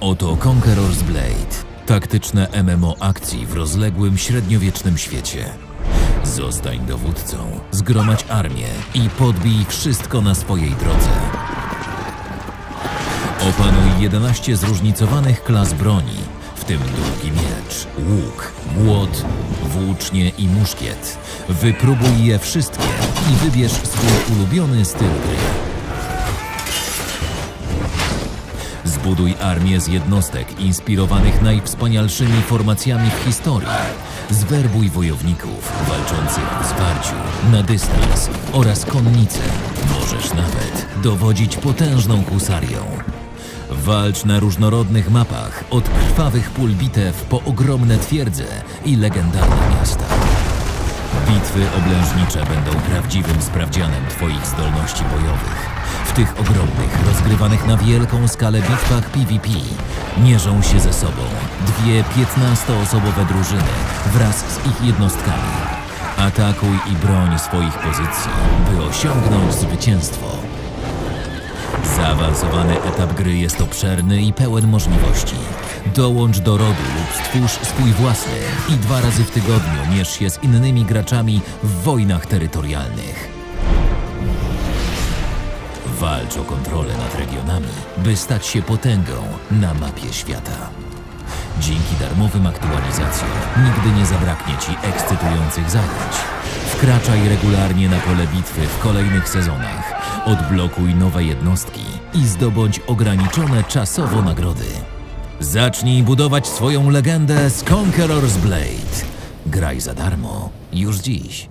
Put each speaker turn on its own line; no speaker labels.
Oto Conqueror's Blade. Taktyczne MMO akcji w rozległym średniowiecznym świecie. Zostań dowódcą, zgromadź armię i podbij wszystko na swojej drodze. Opanuj 11 zróżnicowanych klas broni, w tym długi miecz, łuk, młot, włócznie i muszkiet. Wypróbuj je wszystkie i wybierz swój ulubiony styl gry. Zbuduj armię z jednostek inspirowanych najwspanialszymi formacjami w historii. Zwerbuj wojowników walczących w zwarciu, na dystans oraz konnicę. Możesz nawet dowodzić potężną husarią. Walcz na różnorodnych mapach, od krwawych pól bitew po ogromne twierdze i legendarne miasta. Bitwy oblężnicze będą prawdziwym sprawdzianem Twoich zdolności bojowych. W tych ogromnych, rozgrywanych na wielką skalę bitwach PvP mierzą się ze sobą dwie 15-osobowe drużyny wraz z ich jednostkami. Atakuj i broń swoich pozycji, by osiągnąć zwycięstwo. Zaawansowany etap gry jest obszerny i pełen możliwości. Dołącz do rodu lub stwórz swój własny i dwa razy w tygodniu mierz się z innymi graczami w wojnach terytorialnych. Walcz o kontrolę nad regionami, by stać się potęgą na mapie świata. Dzięki darmowym aktualizacjom nigdy nie zabraknie Ci ekscytujących zajęć. Wkraczaj regularnie na pole bitwy w kolejnych sezonach, odblokuj nowe jednostki i zdobądź ograniczone czasowo nagrody. Zacznij budować swoją legendę z Conqueror's Blade. Graj za darmo już dziś.